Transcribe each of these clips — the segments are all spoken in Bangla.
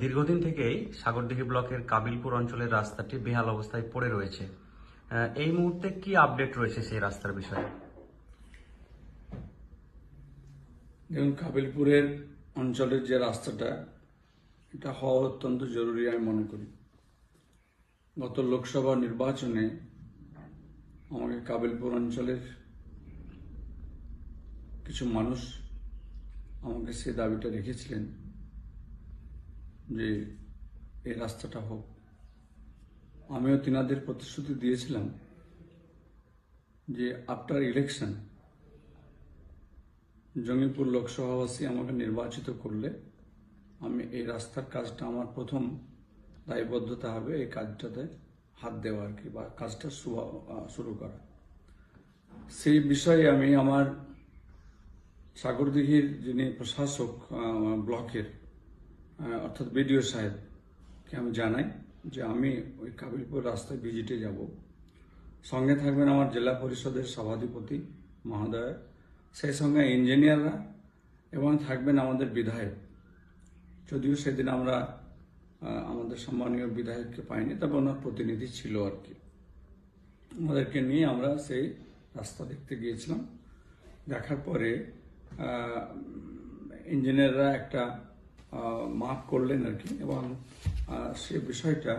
দীর্ঘদিন থেকেই সাগরদিঘি ব্লকের কাবিলপুর অঞ্চলের রাস্তাটি বেহাল অবস্থায় পড়ে রয়েছে। এই মুহূর্তে কি আপডেট রয়েছে সেই রাস্তার বিষয়ে? দেখুন, কাবিলপুরের অঞ্চলের যে রাস্তাটা, এটা হওয়া অত্যন্ত জরুরি আমি মনে করি। গত লোকসভা নির্বাচনে আমাকে কাবিলপুর অঞ্চলের কিছু মানুষ আমাকে সে দাবিটা রেখেছিলেন। যে এই রাস্তাটা হোক। আমিও তিনাদের প্রতিশ্রুতি দিয়েছিলাম যে আফটার ইলেকশন জঙ্গিপুর লোকসভাবাসী আমাকে নির্বাচিত করলে আমি এই রাস্তার কাজটা আমার প্রথম দায়বদ্ধতা হবে, এই কাজটাতে হাত দেওয়া আর কি, বা কাজটা শুরু- করা। সেই বিষয়ে আমি আমার সাগরদিঘির যিনি প্রশাসক ব্লকের অর্থাৎ বিডিও সাহেবকে আমি জানাই যে আমি ওই কাবিলপুর রাস্তায় ভিজিটে যাব। সঙ্গে থাকবেন আমার জেলা পরিষদের সভাধিপতি মহোদয়, সেই সঙ্গে ইঞ্জিনিয়াররা এবং থাকবেন আমাদের বিধায়ক। যদিও সেদিন আমরা আমাদের সম্মানীয় বিধায়ককে পাইনি, তবে ওনার প্রতিনিধি ছিল আর কি। আমাদেরকে নিয়ে আমরা সেই রাস্তা দেখতে গিয়েছিলাম। দেখার পরে ইঞ্জিনিয়াররা একটা মাপ করলেন আর কি। এবং সে বিষয়টা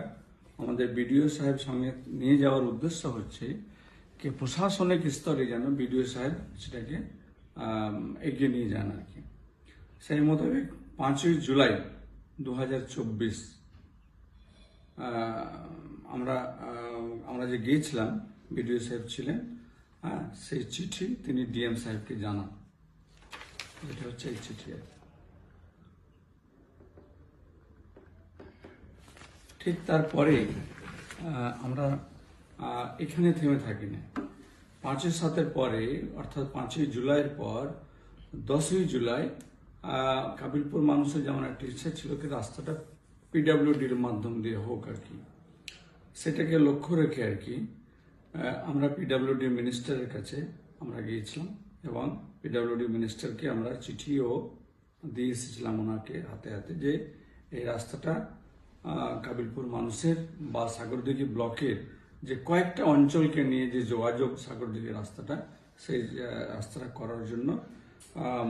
আমাদের বিডিও সাহেব সঙ্গে নিয়ে যাওয়ার উদ্দেশ্য হচ্ছে কি প্রশাসনিক স্তরে যেন বিডিও সাহেব সেটাকে এগিয়ে নিয়ে যান আর কি। সেই মোতাবেক পাঁচই জুলাই দু হাজার চব্বিশ আমরা আমরা যে গিয়েছিলাম, বিডিও সাহেব ছিলেন হ্যাঁ সেই চিঠি তিনি ডিএম সাহেবকে জানান। এটা হচ্ছে এই চিঠি আর কি। ঠিক তারপরে আমরা এখানে থেমে থাকি না পাঁচই সাতের পরে, অর্থাৎ পাঁচই জুলাইয়ের পর, দশই জুলাই কাবিলপুর মানুষের যেমন একটা ইচ্ছা ছিল কি রাস্তাটা পিডাব্লিউডির মাধ্যম দিয়ে হোক আর কি, সেটাকে লক্ষ্য রেখে আর কি আমরা পিডাব্লিউডি মিনিস্টারের কাছে আমরা গিয়েছিলাম এবং পিডাব্লিউডি মিনিস্টারকে আমরা চিঠিও দিয়ে এসেছিলাম ওনাকে হাতে হাতে যে এই রাস্তাটা কাবিলপুর মানুষের বা সাগরদিঘি ব্লকের যে কয়েকটা অঞ্চলকে নিয়ে যে যোগাযোগ সাগরদিঘি রাস্তাটা, সেই রাস্তাটা করার জন্য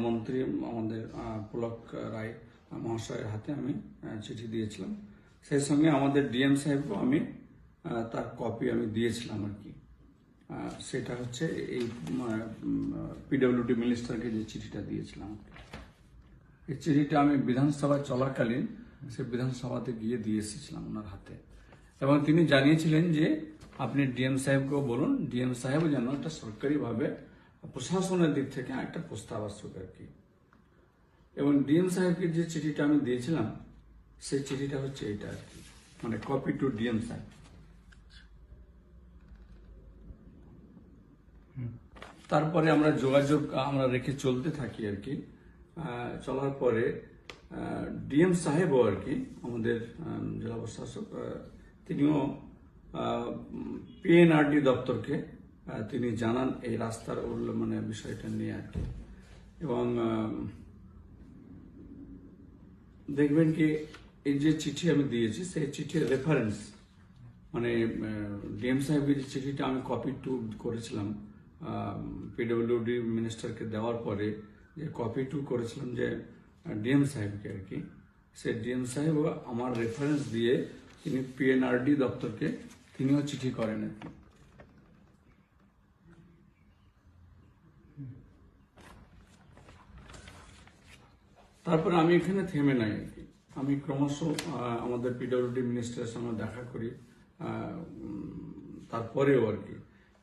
মন্ত্রী আমাদের পুলক রায় মহাশয়ের হাতে আমি চিঠি দিয়েছিলাম। সেই সঙ্গে আমাদের ডিএম সাহেবকেও আমি তার কপি আমি দিয়েছিলাম আর কি। সেটা হচ্ছে এই পিডব্লিউডি মিনিস্টারকে যে চিঠিটা দিয়েছিলাম। এই চিঠিটা আমি বিধানসভা চলাকালীন সে বিধানসভাতে গিয়ে দিয়ে এসেছিলাম ওনার হাতে। এবং তিনি জানিয়েছিলেন যে আপনি ডিএম সাহেবকেও বলুন ডিএম সাহেব যেন একটা সরকারিভাবে প্রশাসনের দিক থেকে একটা প্রস্তাব আসুক আর কি। এবং ডিএম সাহেবকে যে চিঠিটা আমি দিয়েছিলাম সেই চিঠিটা হচ্ছে এইটা আর কি মানে কপি টু ডিএম সাহেব। তারপরে আমরা যোগাযোগ আমরা রেখে চলতে থাকি আর কি। চলার পরে ডিএম সাহেবও আর কি আমাদের জেলা প্রশাসক তিনিও পিএনআরডি দপ্তরকে তিনি জানান এই রাস্তার মানে বিষয়টা নিয়ে আর কি। এবং দেখবেন কি, এই যে চিঠি আমি দিয়েছি, সেই চিঠির রেফারেন্স মানে ডিএম সাহেবের যে চিঠিটা আমি কপি টু করেছিলাম পিডব্লিউডি মিনিস্টারকে দেওয়ার পরে, যে কপি টু করেছিলাম যে ডিএম সাহেবকে আর কি। সে ডিএম সাহেব আমার রেফারেন্স দিয়ে তিনি পিএনআরডি দপ্তরকে তিনিও চিঠি করেন আর কি। তারপরে আমি এখানে থেমে নাই আর কি। আমি ক্রমশ আমাদের পিডব্লিউডি মিনিস্টারের সঙ্গে দেখা করি তারপরেও আর কি।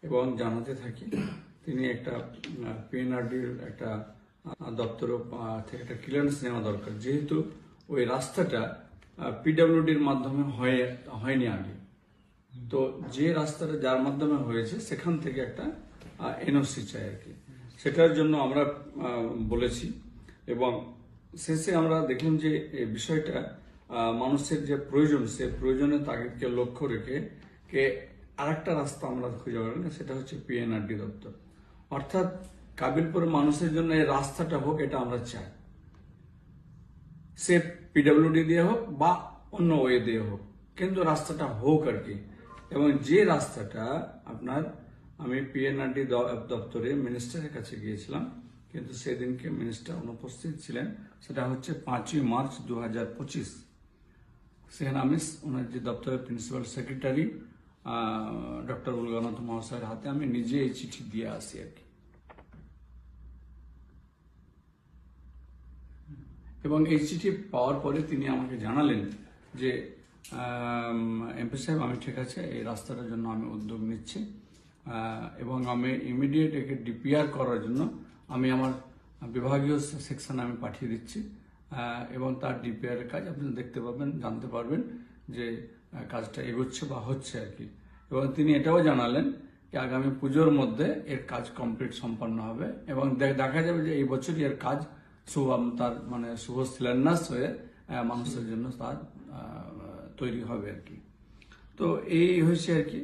এবং জানাতে থাকি, তিনি একটা পিএনআরডির একটা দপ্তর থেকে একটা ক্লিয়ারেন্স নেওয়া দরকার। যেহেতু ওই রাস্তাটা পিডব্লিউডির মাধ্যমে হয়ে, হয়নি আগে। তো যে রাস্তাটা যার মাধ্যমে হয়েছে, সেখান থেকে একটা এনওসি চাই আর কি। সেটার জন্য আমরা বলেছি। এবং শেষে আমরা দেখলাম যে বিষয়টা মানুষের যে প্রয়োজন, সে প্রয়োজনে তাগিদকে লক্ষ্য রেখে কে আরেকটা রাস্তা আমরা খুঁজে পেলাম সেটা হচ্ছে পিএনআরডি দপ্তর। অর্থাৎ কাবিলপুরের মানুষের জন্য এই রাস্তাটা হোক, এটা আমরা চাই। সে পিডব্লিউডি দিয়ে হোক বা অন্য ওয়ে দিয়ে হোক, কিন্তু রাস্তাটা হোক আর কি। এবং যে রাস্তাটা আপনার আমি পিএনআরডি দপ্তরে মিনিস্টারের কাছে গিয়েছিলাম, কিন্তু সেদিনকে মিনিস্টার অনুপস্থিত ছিলেন, সেটা হচ্ছে পাঁচই মার্চ দু হাজার পঁচিশ। সেখানে আমি ওনার যে দপ্তরের প্রিন্সিপাল সেক্রেটারি ডক্টর উলগানাথ মহাশয়ের হাতে আমি নিজে এই চিঠি দিয়ে আসি আর কি। এবং এই চিঠি পাওয়ার পরে তিনি আমাকে জানালেন যে এমপি সাহেব, আমি ঠিক আছে, এই রাস্তাটার জন্য আমি উদ্যোগ নিচ্ছি। এবং আমি ইমিডিয়েট একে ডিপিআর করার জন্য আমি আমার বিভাগীয় সেকশন আমি পাঠিয়ে দিচ্ছি। এবং তার ডিপিআর এর কাজ আপনি দেখতে পাবেন, জানতে পারবেন যে কাজটা এগোচ্ছে বা হচ্ছে আর কি। এবং তিনি এটাও জানালেন যে, আগামী পুজোর মধ্যে এর কাজ কমপ্লিট সম্পন্ন হবে এবং দেখা যাবে যে এই বছরই এর কাজ শুভ তার মানে শুভ শিলান্যাস হয়ে মানুষের জন্য তার তৈরি হবে আর কি। তো এই হয়েছে আর কি।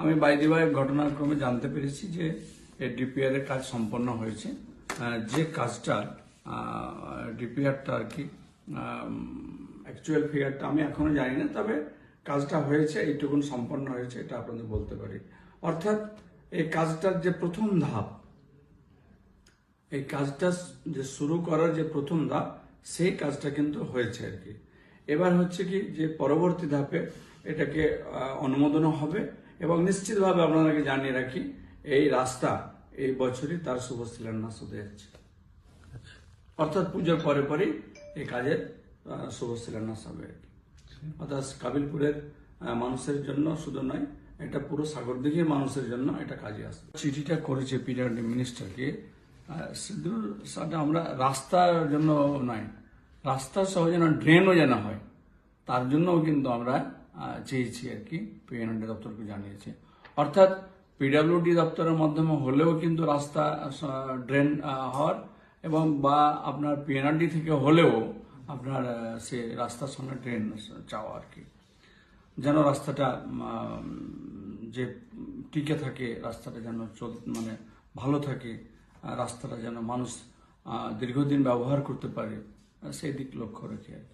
আমি বাইরে বাইরে ঘটনাক্রমে জানতে পেরেছি যে ডিপিআর এর কাজ সম্পন্ন হয়েছে। যে কাজটা ডিপিআরটা আর কি অ্যাকচুয়াল ফিগারটা আমি এখনও জানি না, তবে কাজটা হয়েছে, এইটুকুন সম্পন্ন হয়েছে, এটা আপনাদের বলতে পারি। অর্থাৎ এই কাজটার যে প্রথম ধাপ এই কাজটা যে শুরু করার যে প্রথম ধাপ, সেই কাজটা কিন্তু হয়েছে আর কি। এবার হচ্ছে কি যে পরবর্তী ধাপে এটাকে অনুমোদনও হবে এবং নিশ্চিতভাবে আপনাদেরকে জানিয়ে রাখি, এই রাস্তা এই বছরই তার শুভ শিলান্যাস হতে যাচ্ছে। অর্থাৎ পুজোর পরে পরেই এই কাজের শুভ শিলান্যাস হবে আর কি। অর্থাৎ কাবিলপুরের মানুষের জন্য শুধু নয়, এটা পুরো সাগর সাগরদিঘির মানুষের জন্য এটা কাজে আসবে। চিঠিটা করেছে পিডাব্লিউডি মিনিস্টারকে শুধু সেটা আমরা রাস্তার জন্য নয় রাস্তা সহ যেন ড্রেনও যেন হয়, তার জন্যও কিন্তু আমরা চেয়েছি আর কি পিএনডি দপ্তরকে জানিয়েছি। অর্থাৎ পিডাব্লিউডি দপ্তরের মাধ্যমে হলেও কিন্তু রাস্তা ড্রেন হওয়ার এবং বা আপনার পিএনআরডি থেকে হলেও আপনার সে রাস্তার সঙ্গে ড্রেন চাওয়া আর কি। যেন রাস্তাটা যে টিকে থাকে, রাস্তাটা যেন চল মানে ভালো থাকে রাস্তাটা যেন মানুষ দীর্ঘদিন ব্যবহার করতে পারে সেই দিক লক্ষ্য রেখে আর